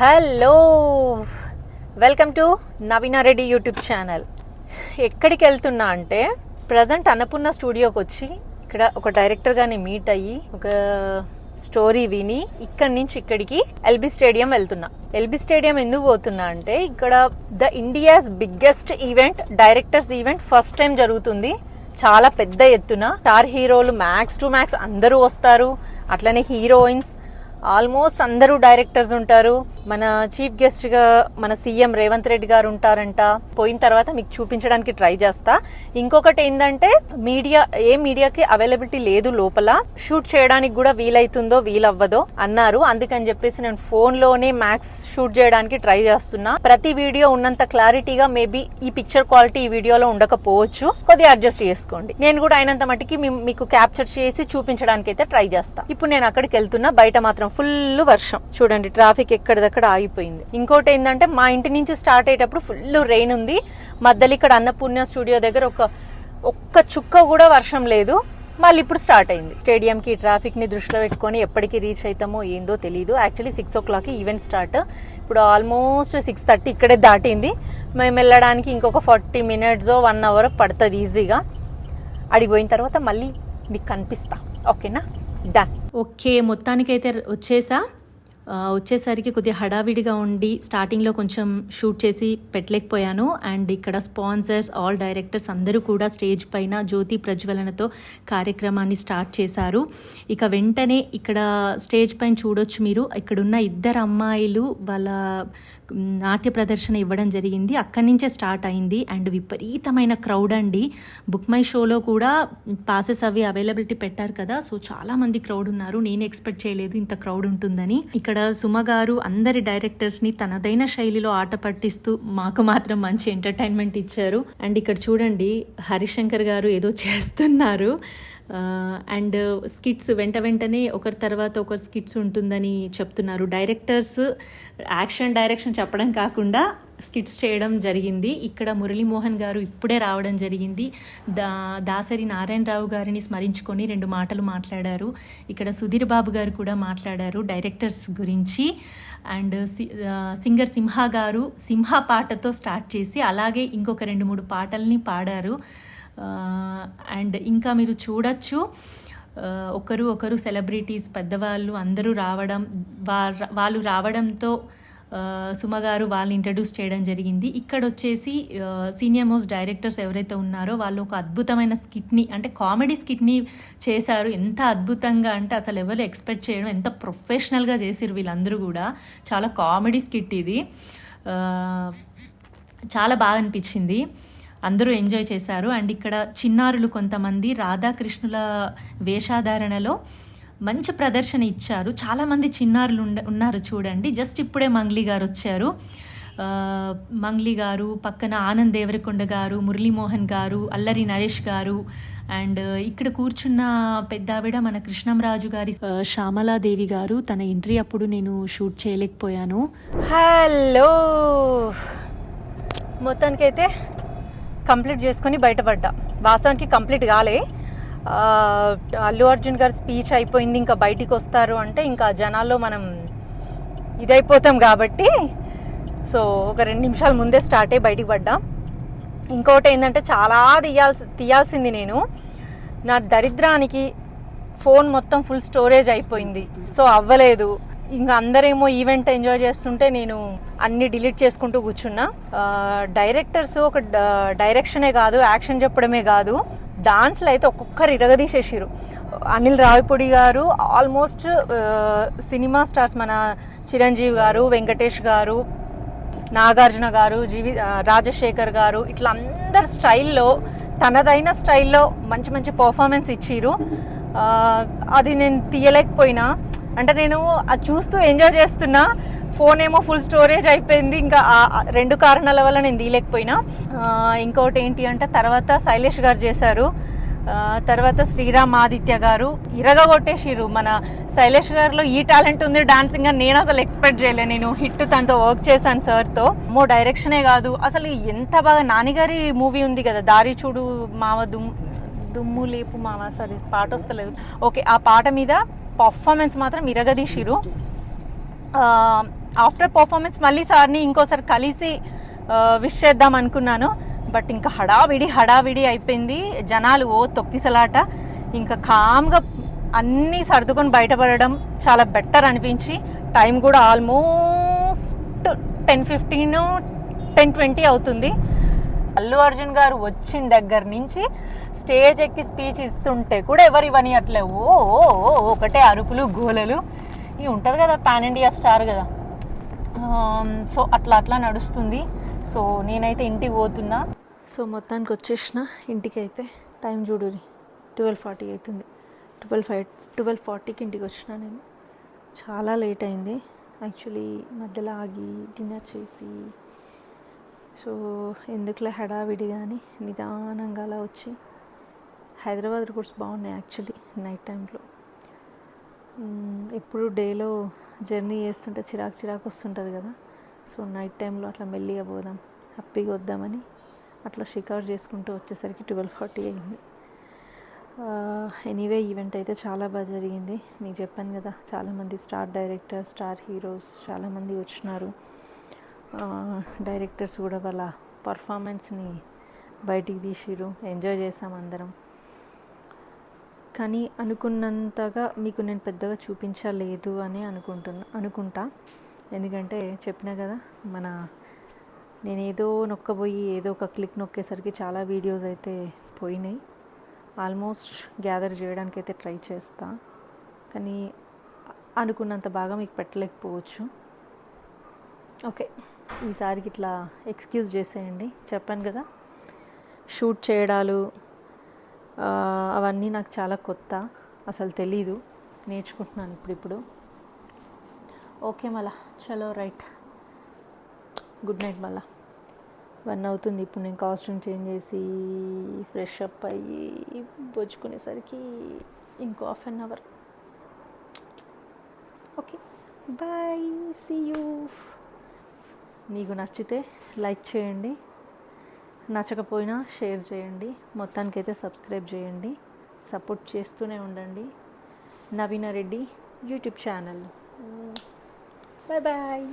Hello. Welcome to Naveen Reddy YouTube channel. ఎక్కడికి వెళ్తున్నా అంటే ప్రజెంట్ అన్నపూర్ణ స్టూడియోకి వచ్చి ఇక్కడ ఒక డైరెక్టర్గాని మీట్ అయ్యి ఒక స్టోరీ విని ఇక్కడి నుంచి ఇక్కడికి ఎల్బి స్టేడియం వెళ్తున్నా. ఎల్బి స్టేడియం ఎందుకు పోతున్నా అంటే ఇక్కడ the India's biggest event directors event first time జరుగుతుంది. చాలా పెద్ద ఎత్తున స్టార్ హీరోలు మ్యాక్స్ టు మ్యాక్స్ అందరూ వస్తారు. అట్లనే హీరోయిన్స్ ఆల్మోస్ట్ అందరూ డైరెక్టర్స్ ఉంటారు. మన చీఫ్ గెస్ట్గా మన సీఎం రేవంత్ రెడ్డి గారు ఉంటారంట. పోయిన తర్వాత మీకు చూపించడానికి ట్రై చేస్తా. ఇంకొకటి ఏంటంటే మీడియా ఏ మీడియాకి అవైలబిలిటీ లేదు లోపల షూట్ చేయడానికి కూడా వీలైతుందో వీలవ్వదో అన్నారు. అందుకని చెప్పేసి నేను ఫోన్లోనే మ్యాక్స్ షూట్ చేయడానికి ట్రై చేస్తున్నా. ప్రతి వీడియో ఉన్నంత క్లారిటీగా మేబీ ఈ పిక్చర్ క్వాలిటీ ఈ వీడియోలో ఉండకపోవచ్చు. కొద్దిగా అడ్జస్ట్ చేసుకోండి. నేను కూడా అయినంత మటుకి మీకు క్యాప్చర్ చేసి చూపించడానికి అయితే ట్రై చేస్తా. ఇప్పుడు నేను అక్కడికి వెళ్తున్నా. బయట మాత్రం ఫుల్ వర్షం. చూడండి ట్రాఫిక్ ఎక్కడిదక్కడ ఆగిపోయింది. ఇంకోటి ఏంటంటే మా ఇంటి నుంచి స్టార్ట్ అయ్యేటప్పుడు ఫుల్ రెయిన్ ఉంది. మధ్యలో ఇక్కడ అన్నపూర్ణ స్టూడియో దగ్గర ఒక ఒక్క చుక్క కూడా వర్షం లేదు. మళ్ళీ ఇప్పుడు స్టార్ట్ అయింది. స్టేడియంకి ట్రాఫిక్ని దృష్టిలో పెట్టుకొని ఎప్పటికి రీచ్ అవుతామో ఏందో తెలియదు actually six o'clock event start ఇప్పుడు ఆల్మోస్ట్ సిక్స్ థర్టీ ఇక్కడే దాటింది. మేము వెళ్ళడానికి ఇంకొక ఫార్టీ మినిట్స్ వన్ అవర్ పడుతుంది ఈజీగా అడిగిపోయిన తర్వాత మళ్ళీ మీకు కనిపిస్తా. ఓకేనా డన్ ఓకే మొత్తానికైతే వచ్చేసా? వచ్చేసరికి కొద్దిగా హడావిడిగా ఉండి స్టార్టింగ్లో కొంచెం షూట్ చేసి పెట్టలేకపోయాను. అండ్ ఇక్కడ స్పాన్సర్స్ ఆల్ డైరెక్టర్స్ అందరూ కూడా స్టేజ్ పైన జ్యోతి ప్రజ్వలనతో కార్యక్రమాన్ని స్టార్ట్ చేశారు. ఇక వెంటనే ఇక్కడ స్టేజ్ పైన చూడొచ్చు మీరు. ఇక్కడున్న ఇద్దరు అమ్మాయిలు వాళ్ళ నాట్య ప్రదర్శన ఇవ్వడం జరిగింది. అక్కడి నుంచే స్టార్ట్ అయింది. అండ్ విపరీతమైన క్రౌడ్ అండి. బుక్ మై షోలో కూడా పాసెస్ అవి అవైలబిలిటీ పెట్టారు కదా. సో చాలా మంది క్రౌడ్ ఉన్నారు. నేను ఎక్స్పెక్ట్ చేయలేదు ఇంత క్రౌడ్ ఉంటుందని. ఇక్కడ సుమ గారు అందరి డైరెక్టర్స్ని తనదైన శైలిలో ఆట పట్టిస్తూ మాకు మాత్రం మంచి ఎంటర్టైన్మెంట్ ఇచ్చారు. అండ్ ఇక్కడ చూడండి హరిశంకర్ గారు ఏదో చేస్తున్నారు. అండ్ స్కిట్స్ వెంట వెంటనే ఒకరి తర్వాత ఒకరు స్కిట్స్ ఉంటుందని చెప్తున్నారు. డైరెక్టర్స్ యాక్షన్ డైరెక్షన్ చెప్పడం కాకుండా స్కిట్స్ చేయడం జరిగింది. ఇక్కడ మురళీమోహన్ గారు ఇప్పుడే రావడం జరిగింది. దా దాసరి నారాయణరావు గారిని స్మరించుకొని రెండు మాటలు మాట్లాడారు. ఇక్కడ సుధీర్ బాబు గారు కూడా మాట్లాడారు డైరెక్టర్స్ గురించి. అండ్ సి- సింగర్ సింహ గారు సింహ పాటతో స్టార్ట్ చేసి అలాగే ఇంకొక రెండు మూడు పాటల్ని పాడారు. అండ్ ఇంకా మీరు చూడొచ్చు ఒకరు ఒకరు సెలబ్రిటీస్ పెద్దవాళ్ళు అందరూ రావడం వా- వాళ్ళు రావడంతో సుమగారు వాళ్ళని ఇంట్రడ్యూస్ చేయడం జరిగింది. ఇక్కడ వచ్చేసి సీనియర్ మోస్ట్ డైరెక్టర్స్ ఎవరైతే ఉన్నారో వాళ్ళు ఒక అద్భుతమైన స్కిట్ని అంటే కామెడీ స్కిట్ని చేశారు. ఎంత అద్భుతంగా అంటే అసలు ఎవరు ఎక్స్పెక్ట్ చేయడం ఎంత ప్రొఫెషనల్గా చేసిరు వీళ్ళందరూ కూడా. చాలా కామెడీ స్కిట్ ఇది. చాలా బాగా అనిపించింది. అందరూ ఎంజాయ్ చేశారు. అండ్ ఇక్కడ చిన్నారులు కొంతమంది రాధాకృష్ణుల వేషాధారణలో మంచి ప్రదర్శన ఇచ్చారు. చాలామంది చిన్నారులు ఉన్నారు చూడండి. జస్ట్ ఇప్పుడే మంగ్లీ గారు వచ్చారు. మంగ్లీ గారు పక్కన ఆనంద్ దేవరకొండ గారు మురళీమోహన్ గారు అల్లరి నరేష్ గారు అండ్ ఇక్కడ కూర్చున్న పెద్దావిడ మన కృష్ణంరాజు గారి శ్యామలాదేవి గారు. తన ఎంట్రీ అప్పుడు నేను షూట్ చేయలేకపోయాను. హలో! మొత్తానికైతే కంప్లీట్ చేసుకొని బయటపడ్డా. వాస్తవానికి కంప్లీట్ కాలే. అల్లు అర్జున్ గారి స్పీచ్ అయిపోయింది ఇంకా బయటికి వస్తారు అంటే ఇంకా జనాల్లో మనం ఇదైపోతాం కాబట్టి. సో ఒక రెండు నిమిషాల ముందే స్టార్ట్ అయ్యి బయటికి పడ్డా. ఇంకోటి ఏంటంటే చాలా తీయాల్సి తీయాల్సింది నేను. నా దరిద్రానికి ఫోన్ మొత్తం ఫుల్ స్టోరేజ్ అయిపోయింది. సో అవ్వలేదు. ఇంకా అందరేమో ఈవెంట్ ఎంజాయ్ చేస్తుంటే నేను అన్ని డిలీట్ చేసుకుంటూ కూర్చున్నా. డైరెక్టర్స్ ఒక డైరెక్షనే కాదు యాక్షన్ చెప్పడమే కాదు. డాన్స్లు అయితే ఒక్కొక్కరు ఇరగదీసేసారు అనిల్ రావిపూడి గారు ఆల్మోస్ట్ సినిమా స్టార్స్ మన చిరంజీవి గారు వెంకటేష్ గారు నాగార్జున గారు జీవి రాజశేఖర్ గారు ఇట్లా అందరి స్టైల్లో తనదైన స్టైల్లో మంచి మంచి పర్ఫార్మెన్స్ ఇచ్చిరు అది నేను తీయలేకపోయినా. అంటే నేను అది చూస్తూ ఎంజాయ్ చేస్తున్నా. ఫోన్ ఏమో ఫుల్ స్టోరేజ్ అయిపోయింది. ఇంకా ఆ రెండు కారణాల వల్ల నేను తీయలేకపోయినా. ఇంకోటి ఏంటి అంటే తర్వాత శైలేష్ గారు చేశారు. తర్వాత శ్రీరామ్ ఆదిత్య గారు. ఇరగగొట్టేసిరు మన శైలేష్ గారిలో ఈ టాలెంట్ ఉంది. డాన్సింగ్ అని నేను అసలు ఎక్స్పెక్ట్ చేయలే. నేను హిట్ తనతో వర్క్ చేశాను సార్తో. మో డైరెక్షనే కాదు. అసలు ఎంత బాగా నాన్నగారి మూవీ ఉంది కదా. దారి చూడు మావ దుమ్ దుమ్ము లేపు మావ సారీ పాట వస్తలేదు. ఓకే ఆ పాట మీద పర్ఫార్మెన్స్ మాత్రం ఇరగదీసిరు ఆఫ్టర్ పర్ఫార్మెన్స్ మళ్ళీ సార్ని ఇంకోసారి కలిసి విష్ చేద్దాం అనుకున్నాను. బట్ ఇంకా హడావిడి హడావిడి అయిపోయింది. జనాలు ఓ తొక్కిసలాట. ఇంకా కామ్గా అన్నీ సర్దుకొని బయటపడడం చాలా బెటర్ అనిపించి టైం కూడా almost ten fifteen ten twenty అవుతుంది. అల్లు అర్జున్ గారు వచ్చిన దగ్గర నుంచి స్టేజ్ ఎక్కి స్పీచ్ ఇస్తుంటే కూడా ఎవరు ఇవని ఓ ఓ, ఓ, ఒకటే అరుపులు గోలలు. ఇవి ఉంటుంది కదా పాన్ ఇండియా స్టార్ కదా. సో అట్లా అట్లా నడుస్తుంది. సో నేనైతే ఇంటికి పోతున్నా. సో మొత్తానికి వచ్చేసిన ఇంటికి అయితే టైం చూడురి. ట్వెల్వ్ ఫార్టీ అవుతుంది. ట్వెల్వ్ ఫైవ్ ట్వెల్వ్ ఫార్టీకి ఇంటికి వచ్చిన నేను. చాలా లేట్ అయింది. యాక్చువల్లీ మధ్యలో ఆగి డిన్నర్ చేసి సో ఎందుకులే హడావిడి కానీ నిదానంగా అలా వచ్చి హైదరాబాద్ రోడ్స్ బాగున్నాయి యాక్చువల్లీ నైట్ టైంలో. ఎప్పుడు డేలో జర్నీ చేస్తుంటే చిరాకు చిరాకు వస్తుంటుంది కదా. సో నైట్ టైంలో అట్లా మెల్లిగా పోదాం హ్యాపీగా వద్దామని అట్లా షికారు చేసుకుంటూ వచ్చేసరికి ట్వెల్వ్ ఫార్టీ అయింది. ఎనీవే ఈవెంట్ అయితే చాలా బాగా జరిగింది. మీకు చెప్పాను కదా చాలామంది స్టార్ డైరెక్టర్ స్టార్ హీరోస్ చాలామంది వచ్చినారు. డైరెక్టర్స్ కూడా వాళ్ళ పర్ఫార్మెన్స్ని బయటికి తీసిరు ఎంజాయ్ చేసాం అందరం. కానీ అనుకున్నంతగా మీకు నేను పెద్దగా చూపించలేదు అని అనుకుంటున్నా అనుకుంటా. ఎందుకంటే చెప్పినా కదా మన నేను ఏదో నొక్కబోయి ఏదో ఒక క్లిక్ నొక్కేసరికి చాలా వీడియోస్ అయితే పోయినాయి. ఆల్మోస్ట్ గ్యాదర్ చేయడానికి అయితే ట్రై చేస్తా. కానీ అనుకున్నంత బాగా మీకు పెట్టలేకపోవచ్చు. ఓకే. ఈసారికి ఇట్లా ఎక్స్క్యూజ్ చేసేయండి. చెప్పాను కదా. షూట్ చేయడాలు అవన్నీ నాకు చాలా కొత్త. అసలు తెలీదు. నేర్చుకుంటున్నాను ఇప్పుడిప్పుడు. ఓకే మళ్ళా. చలో రైట్. గుడ్ నైట్ మళ్ళా. వన్ అవుతుంది. ఇప్పుడు నేను కాస్ట్యూమ్ చేంజ్ చేసి ఫ్రెష్ అప్ అయ్యి బొచ్చుకునేసరికి ఇంకో half an hour. Okay. Bye. See you. మీకు నచ్చితే లైక్ చేయండి నచ్చకపోయినా షేర్ చేయండి మొత్తానికైతే సబ్స్క్రైబ్ చేయండి సపోర్ట్ చేస్తూనే ఉండండి. Naveena Reddy YouTube channel. Bye bye.